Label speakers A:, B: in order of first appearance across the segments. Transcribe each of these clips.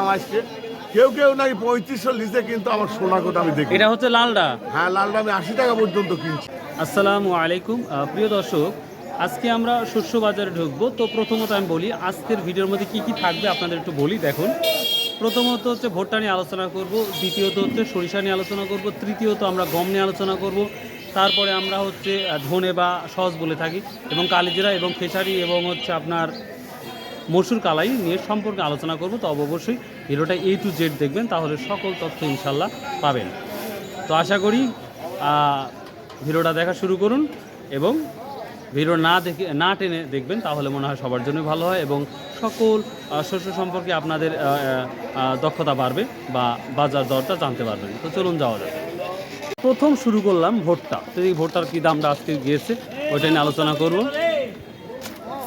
A: আসছে। কেউ কেউ নাকি পঁয়ত্রিশশো লিচে কিন্তু আমার সোনা কোটা আমি দেখি
B: এটা হচ্ছে লালডা।
A: হ্যাঁ লালটা আমি আশি টাকা পর্যন্ত কিনছি।
B: আসসালামু আলাইকুম প্রিয় দর্শক আজকে আমরা শস্য বাজারে ঢুকবো। তো প্রথমত আমি বলি আজকের ভিডিওর মধ্যে কি কি থাকবে আপনাদের একটু বলি দেখুন। প্রথমত হচ্ছে ভুট্টা নিয়ে আলোচনা করব দ্বিতীয়ত হচ্ছে সরিষা নিয়ে আলোচনা করব তৃতীয়ত আমরা গম নিয়ে আলোচনা করব তারপরে আমরা হচ্ছে ধনে বা সস বলে থাকি এবং কালিজিরা এবং খেসারি এবং হচ্ছে আপনার মসুর কালাই নিয়ে সম্পর্কে আলোচনা করব। তো অবশ্যই ভিডিওটা এ টু জেড দেখবেন, তাহলে সকল তথ্য ইনশাল্লাহ পাবেন। তো আশা করি ভিডিওটা দেখা শুরু করুন এবং ভিডিও না দেখে, না টেনে দেখবেন, তাহলে মনে হয় সবার জন্য ভালো হয় এবং সকল শস্য সম্পর্কে আপনাদের দক্ষতা বাড়বে বা বাজার দরটা জানতে পারবেন। তো চলুন যাওয়া যাক। প্রথম শুরু করলাম ভোটটা। তো এই ভোটটার কী দামটা আজকে গিয়েছে, ওইটা নিয়ে আলোচনা করব।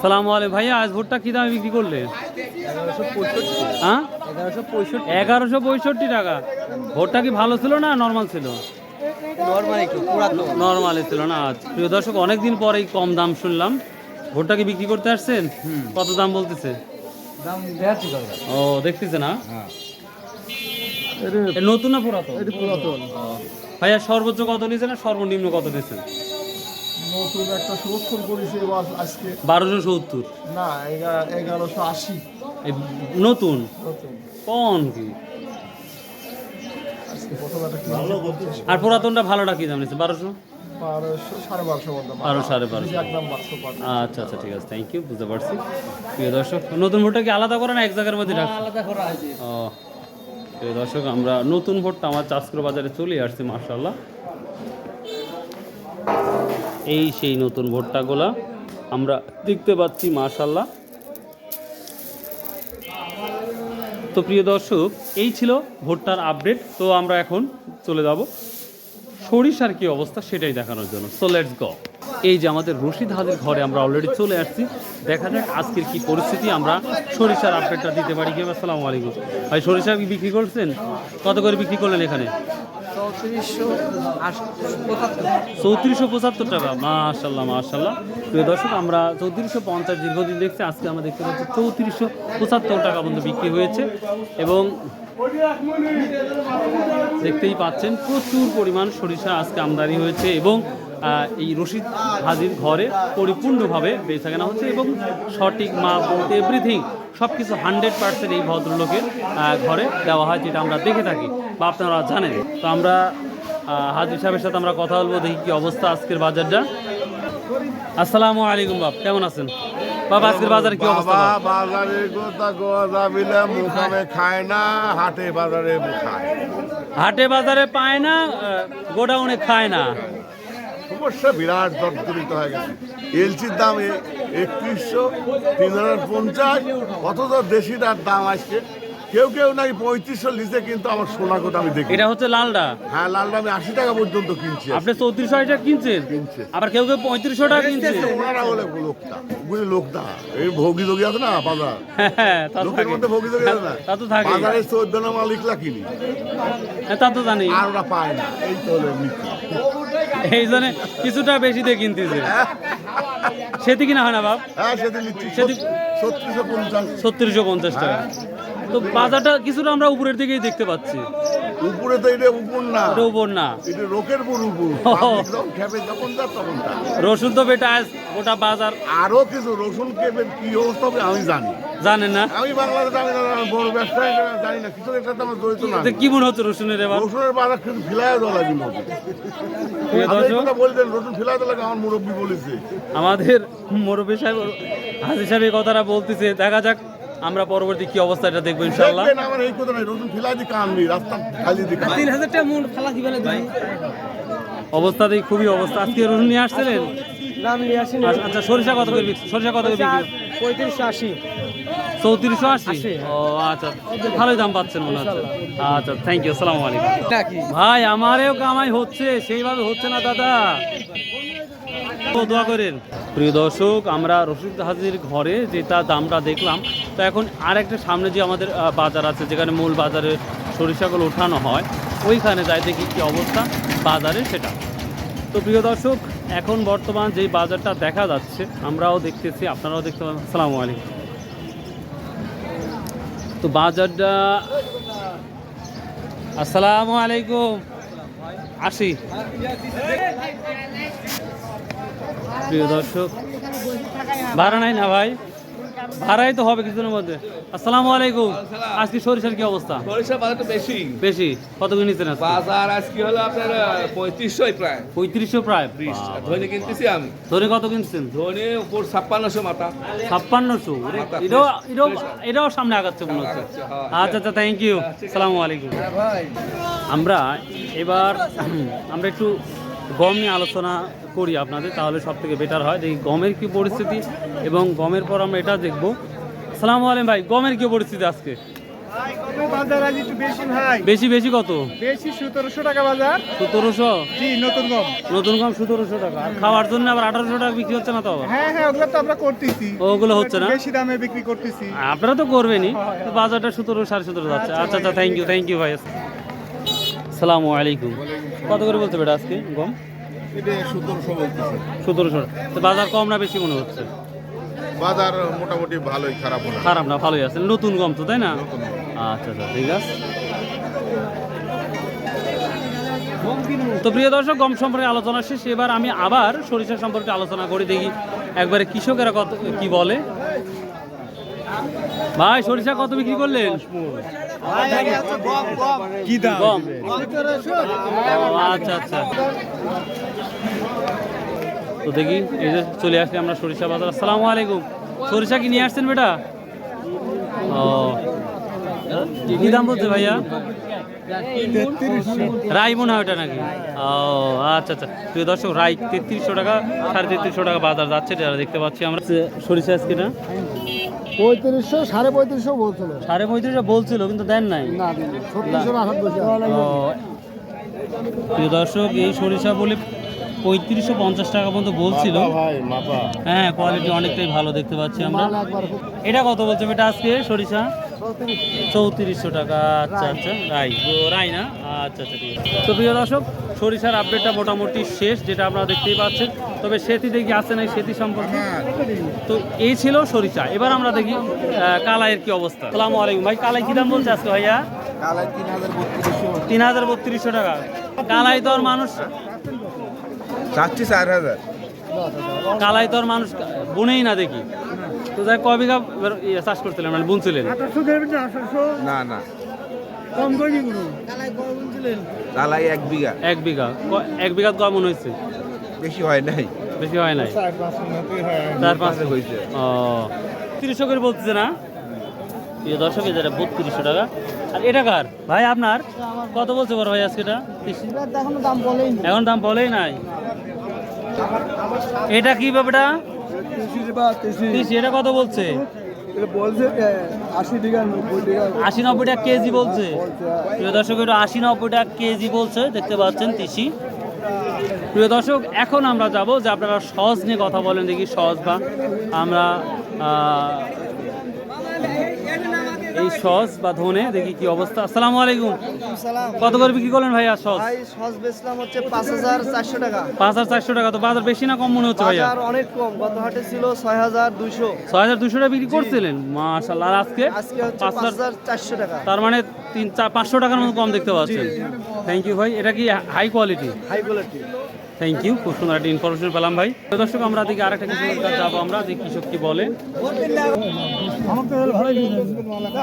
B: সালাম আলাইকুম। ভাইয়া আজ ভোটটা কী দামে বিক্রি করলে হ্যাঁ
C: এগারোশো পঁয়ষট্টি
B: টাকা। ভোটটা কি ভালো ছিল না নর্মাল ছিল?
C: নর্মাল
B: ছিল না। আচ্ছা প্রিয় দর্শক অনেকদিন পরেই কম দাম শুনলাম। ভোটটা কি বিক্রি করতে আসছেন? কত দাম বলতেছে? ও দেখতেছে না?
C: হ্যাঁ।
B: নতুন না পুরাতন?
C: পুরাতন।
B: ভাইয়া সর্বোচ্চ কত নিয়েছে না সর্বনিম্ন কত নিয়েছেন
D: নতুন একটা সংরক্ষণ করেছে এবার আজকে।
B: বারোশো সত্তর?
D: না এগারোশো আশি।
B: নতুন? কি? আর পুরাতনটা ভালোটা কি দাম নিয়েছে? বারোশো?
D: সাড়ে বারোশো
B: আচ্ছা আচ্ছা ঠিক আছে। থ্যাংক ইউ বুঝতে পারছি। প্রিয় দর্শক নতুন ভোটটা কি আলাদা করে না এক জায়গার মধ্যে
C: করা
B: ও প্রিয় দর্শক আমরা নতুন ভোটটা আমার চাষকর বাজারে চলে আসছি মার্শাল্লাহ এই সেই নতুন ভোট্টাগুলা আমরা দেখতে পাচ্ছি মার্শাল্লাহ তো প্রিয় দর্শক, এই ছিল ভোট্টার আপডেট। তো আমরা এখন চলে যাব। সরিষার কি অবস্থা সেটাই দেখানোর জন্য। সো লেটস গো এই যে আমাদের রশিদ হাদের ঘরে আমরা অলরেডি চলে আসছি। দেখা যাক আজকের কি পরিস্থিতি। আমরা সরিষার আপডেটটা দিতে পারি কি আসসালামু আলাইকুম। ভাই, সরিষা বিক্রি করছেন? কত করে বিক্রি করলেন এখানে?
C: চৌত্রিশশো পঁচাত্তর।
B: টাকা মাশাল্লাহ মাশাল্লাহ প্রিয় দর্শক, আমরা চৌত্রিশশো পঞ্চাশ দীর্ঘদিন দেখছি, আজকে আমরা দেখতে পাচ্ছি চৌত্রিশশো পঁচাত্তর টাকা পর্যন্ত বিক্রি হয়েছে এবং দেখতেই পাচ্ছেন, প্রচুর পরিমাণ সরিষা আজকে আমদানি হয়েছে এবং এই রশিদ হাজির ঘরে পরিপূর্ণভাবে বেচা কেনা হচ্ছে এবং সঠিক মাপ বলতে এভরিথিং সব কিছু হান্ড্রেড পার্সেন্ট এই ভদ্রলোকের ঘরে দেওয়া হয়, যেটা আমরা দেখে থাকি। বা আপনারা জানেন। তো আমরা হাজির সাহেবের সাথে আমরা কথা বলব দেখি কি অবস্থা আজকের বাজারটা। আসসালামু আলাইকুম বাপ কেমন আছেন? বাবা আজকের বাজারে কি অবস্থা
A: বাজারে কথা গোয়া যাবিলে মুখামে খায় না হাটে বাজারে খায়।
B: হাটে বাজারে পায় না গোডাউনে খায় না।
A: সমস্যা বিরাট দরদরিত হয়ে গেছে। এলচির দাম একত্রিশশো তিন হাজার পঞ্চাশ অথচ দেশিটার দাম আসছে কেউ কেউ নাকি পঁয়ত্রিশশো লিচে কিন্তু আমার সোনা কোটা আমি দেখি।
B: এটা হচ্ছে লালডা।
A: হ্যাঁ লালটা আমি আশি টাকা পর্যন্ত কিনছি।
B: আপনি চৌত্রিশশো টাকা কিনছেন?
A: কিনছে।
B: আবার কেউ কেউ পঁয়ত্রিশশো টাকা কিনছে
A: ওনারা বলে লোকটা ওগুলি লোকটা। এই ভোগী যোগী আছে না বাজার?
B: হ্যাঁ
A: লোকের মধ্যে ভোগী যোগী আছে না?
B: তা তো থাকে
A: বাজারে চোদ্দ না মালিকলা কিনি।
B: হ্যাঁ, তা তো জানি।
A: আর ওরা পায় না। এই তো হলো
B: এই জন্য কিছুটা বেশি দিয়ে কিনতেছে। সেটি কিনা হয় না বাপ?
A: হ্যাঁ সেদিন- ছত্রিশশো পঞ্চাশ।
B: ছত্রিশশো পঞ্চাশ টাকা। তো বাজারটা কিছুটা আমরা উপরের দিকেই দেখতে পাচ্ছি।
A: উপরে তো এটা উপর না।
B: এটা উপর না।
A: এটা রোকের পুর উপর। খেপে যখন যা তখন
B: রসুন তো বেটা আজ গোটা বাজার।
A: আরও কিছু রসুন কি অবস্থা আমি জানি।
B: জানেন না।
A: আমি বাংলাদেশে আমি বড় ব্যবসায়ী জানি না কিছু তো আমার জড়িত না।
B: কি মনে হচ্ছে রসুনের এবার?
A: রসুনের বাজার কিন্তু ফিলাই দেওয়া বলতেন রসুন ফিলাই দেওয়া লাগে আমার মুরব্বী বলেছে।
B: আমাদের মুরব্বী সাহেব হাজির সাহেব এই কথাটা বলতেছে। দেখা যাক আমরা পরবর্তী কি অবস্থা এটা দেখব ইনশাল্লাহ
A: দেখবেন আমার এই কথা নাই রসুন ফিলাই দিয়ে কাম নেই রাস্তা খালি
C: তিন হাজার টাকা মন কি বলে ভাই
B: অবস্থা দেখি খুবই অবস্থা। আজকে রসুন নিয়ে আসছিলেন?
C: দাম নিয়ে আসেন।
B: আচ্ছা, আচ্ছা সরিষা কত করে বিক্রি সরিষা কত করে বিক্রি?
C: পঁয়ত্রিশশো আশি।
B: চৌত্রিশশো আশি?
C: আশি,
B: ও আচ্ছা ভালোই দাম পাচ্ছেন মনে হচ্ছে। আচ্ছা থ্যাংক ইউ আসসালামু আলাইকুম। ভাই আমারও কামাই হচ্ছে সেইভাবে হচ্ছে না দাদা। দোয়া করেন। প্রিয় দর্শক আমরা রশিদ হাজির ঘরে যেটা দামটা দেখলাম তো এখন আর একটা সামনে যে আমাদের বাজার আছে, যেখানে মূল বাজারে সরিষাগুলো ওঠানো হয়, ওইখানে যাই দেখি কী অবস্থা বাজারে সেটা। তো প্রিয় দর্শক, এখন বর্তমান যেই বাজারটা দেখা যাচ্ছে, আমরাও দেখতেছি, আপনারাও দেখতে পাচ্ছেন আসসালামু আলাইকুম। তো বাজারটা, আসসালামু আলাইকুম। আসি। প্রিয় দর্শক, ভাড়া নাই না ভাই? ভাড়াই তো হবে কিছুদিনের মধ্যে। আসসালামু আলাইকুম। আজকে সরিষার কি অবস্থা?
E: সরিষা বাজারটা বেশি।
B: বেশি। কত করে নিচ্ছেন
E: বাজার আজকে হলো আপনার পঁয়ত্রিশশোই প্রায়।
B: পঁয়ত্রিশশো প্রায়?
E: ধনে কিনতেছি আমি।
B: ধরে কত কিনছেন?
E: ধনে উপর ছাপ্পান্নশো মাথা।
B: ছাপ্পান্নশো? এটাও এটাও এটাও সামনে আগাচ্ছে মনে হচ্ছে।
E: হ্যাঁ।
B: আচ্ছা আচ্ছা থ্যাংক ইউ সালামু আলাইকুম। আমরা এবার আমরা একটু গম নিয়ে আলোচনা করি আপনাদের তাহলে সব থেকে বেটার হয়। দেখি গমের কি পরিস্থিতি এবং গমের পর আমরা এটা দেখব। সালাম আলাইকুম ভাই গমের কি পরিস্থিতি আজকে?
C: বেশি
B: বেশি কত?
C: বেশি সতেরোশো টাকা বাজার।
B: সতেরোশো?
C: নতুন গম।
B: নতুন গম সতেরোশো টাকা। খাওয়ার জন্য আবার আঠারোশো টাকা বিক্রি হচ্ছে না তো
C: হ্যাঁ হ্যাঁ ওগুলো তো আমরা করতেছি।
B: ওগুলো হচ্ছে না?
C: বেশি দামে বিক্রি করতেছি।
B: আপনারা তো করবেনই। তো বাজারটা সতেরো সাড়ে সতেরো যাচ্ছে। আচ্ছা আচ্ছা থ্যাংক ইউ থ্যাংক ইউ ভাই। সালামু আলাইকুম। কত করে বলছে বেটা আজকে গম?
A: সতেরোশো
B: তো বাজার কম না বেশি মনে হচ্ছে?
A: বাজার মোটামুটি ভালোই খারাপ না
B: খারাপ না ভালোই আছে। নতুন গম তো তাই না? আচ্ছা আচ্ছা ঠিক আছে। তো প্রিয় দর্শক গম সম্পর্কে আলোচনা শেষ। এবার আমি আবার সরিষা সম্পর্কে আলোচনা করে দেখি একবারে কৃষকেরা কত কি বলে। ভাই সরিষা কত বিক্রি করলেন?
C: কি দাম?
B: আচ্ছা আচ্ছা। তো দেখি এই যে চলে আসলে আমরা সরিষা বাজার। আসসালামু আলাইকুম। সরিষা কি নিয়ে আসছেন বেটা? ও। কি দাম বলছে ভাইয়া? রাই মনে হয় ওটা নাকি? ও আচ্ছা আচ্ছা। প্রিয় দর্শক রাই তেত্রিশশো টাকা সাড়ে তেত্রিশশো টাকা বাজার যাচ্ছে দেখতে পাচ্ছি আমরা। সরিষা আজকে না?
D: পঁয়ত্রিশশো সাড়ে পঁয়ত্রিশশো বলছিল।
B: সাড়ে পঁয়ত্রিশশো বলছিল কিন্তু দেন নাই।
D: না
B: প্রিয় দর্শক এই সরিষা বলে পঁয়ত্রিশশো পঞ্চাশ টাকা পর্যন্ত বলছিল। হ্যাঁ কোয়ালিটি অনেকটাই ভালো দেখতে পাচ্ছি আমরা। এটা কত বলছে এটা আজকে সরিষা? চৌত্রিশশো টাকা আচ্ছা আচ্ছা। রাই রাই না? আচ্ছা আচ্ছা ঠিক আছে। তো প্রিয় দর্শক সরিষার আপডেটটা মোটামুটি শেষ যেটা আপনারা দেখতেই পাচ্ছেন। তবে সেতি দেখি আছে না সেতি সম্পর্কে? তো এই ছিল সরিষা। এবার আমরা দেখি কালাইয়ের কি অবস্থা। সালামু আলাইকুম। ভাই কালাই কি দাম বলছে আজকে ভাইয়া? তিন হাজার বত্রিশশো। টাকা। কালাই তো আর মানুষ
E: চাচ্ছি চার হাজার।
B: কালাই তো আর মানুষ বুনেই না দেখি। তো যাই কয় বিঘা এবার ইয়ে চাষ করছিলেন? মানে বুনছিলেন?
E: না না।
C: কমগুলো
E: তালাই এক বিঘা।
B: এক বিঘা। এক বিঘা কয় মনে হয়েছে
E: বেশি হয় নাই।
B: বেশি হয় নাই? চার পাঁচ
E: হয়েছে
B: ও তিরিশশো করে বলতেছে না? প্রিয় দর্শক এই যেটা বত্রিশশো টাকা। আর এটা কার? ভাই আপনার? কত বলছে বড় ভাই আজকে এটা?
C: এখনও দাম বলেই
B: এখন দাম বলেই নাই। এটা কি ব্যাপারটা? এটা কত বলছে?
D: বলছে আশি টাকা নব্বই টাকা।
B: আশি নব্বই টাকা কেজি বলছে। প্রিয় দর্শক এটা আশি নব্বই টাকা কেজি বলছে দেখতে পাচ্ছেন তিসি। প্রিয় দর্শক এখন আমরা যাব যে আপনারা সহজ নিয়ে কথা বলেন দেখি সহজ বা আমরা এই সস বা ধনে দেখি কি অবস্থা। আসসালামু আলাইকুম। কত করে বিক্রি করলেন ভাই আর সস?
C: ভাই সস বেচলাম হচ্ছে পাঁচ হাজার চারশো টাকা।
B: পাঁচ হাজার চারশো টাকা তো বাজার বেশি না কম মনে হচ্ছে ভাইয়া?
C: বাজার অনেক কম গত হাটে ছিল ছয় হাজার দুইশো।
B: ছয় হাজার দুশো টাকা বিক্রি করছিলেন? মাশাল্লাহ আর আজকে?
C: আজকে হচ্ছে
B: পাঁচ
C: পাঁচ
B: হাজার
C: হাজার চারশো টাকা।
B: তার মানে তিন চার পাঁচশো টাকার মতো কম দেখতে পাচ্ছেন। থ্যাংক ইউ ভাই এটা কি high quality
C: high quality
B: thank you খুব সুন্দর একটা ইনফরমেশন পেলাম ভাই। দর্শক আমরা দিকে আরেকটা কৃষকের কাছে যাব আমরা যে কৃষক কি বলে।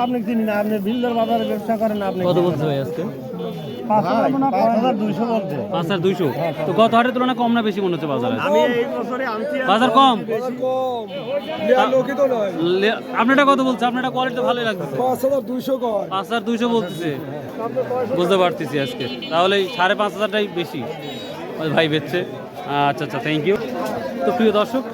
C: আপনি চিনি না? আপনি বিল্ডার বাজারে ব্যবসা করেন আপনি?
B: কত বলছে ভাই আজকে?
C: হাজার দুইশো
B: তো গত হাটের তুলনায় কম না বেশি মনে হচ্ছে বাজারে?
C: আমি এই বছরে আনছি
B: বাজার কম? আপনারটা কত বলছে? আপনারটা কোয়ালিটি
D: পাঁচ হাজার দুইশো
B: পাঁচ হাজার দুইশো বলতেছে। বুঝতে পারতেছি আজকে। তাহলে সাড়ে পাঁচ হাজারটাই বেশি। ভাই বেচছে। আচ্ছা আচ্ছা থ্যাংক ইউ তো প্রিয় দর্শক